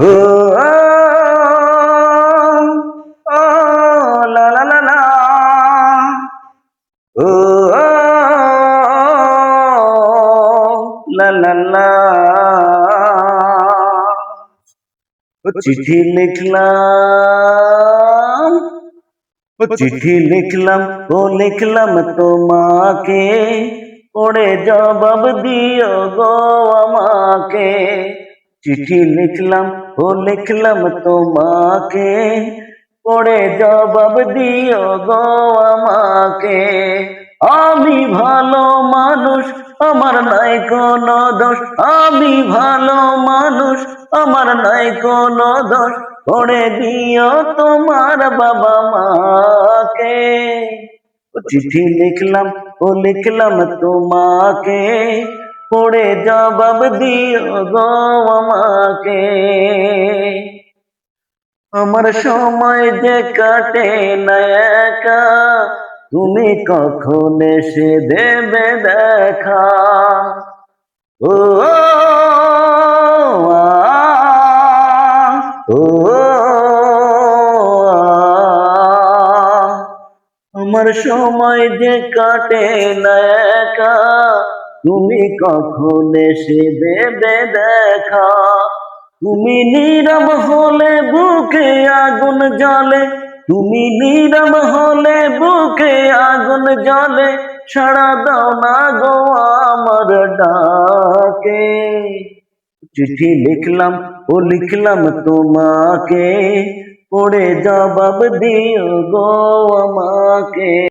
चिठी लिखल चिठी लिखल ओ लिखल तो माँ के ओड़े जवाब दियो गौ माँ के চিঠি লিখলাম ও লিখলাম তোমাকে পড়ে জবাব দিও গো আমারে আমি ভালো মানুষ আমার নাই কোনো দয় আমি ভালো মানুষ আমার নাই কোনো দয় পড়ে দিও তোমার বাবা মাকে চিঠি লিখলাম ও লিখলাম তোমাকে পড়ে জবাব দিও গো আমাকে আমার সময় যে কাটে না একা তুমি কখন এসে দেবে দেখা ও আমার সময় যে কাটে না একা তুমি কখন এসে দেবে দেখা তুমি নীরব হলে বুকে আগুন জলে তুমি নীরব হলে বুকে আগুন জলে সারা দাও না গো আমার ডাকে চিঠি লিখলাম ও লিখলাম তোমাকে পড়ে জবাব দিও গো আমাকে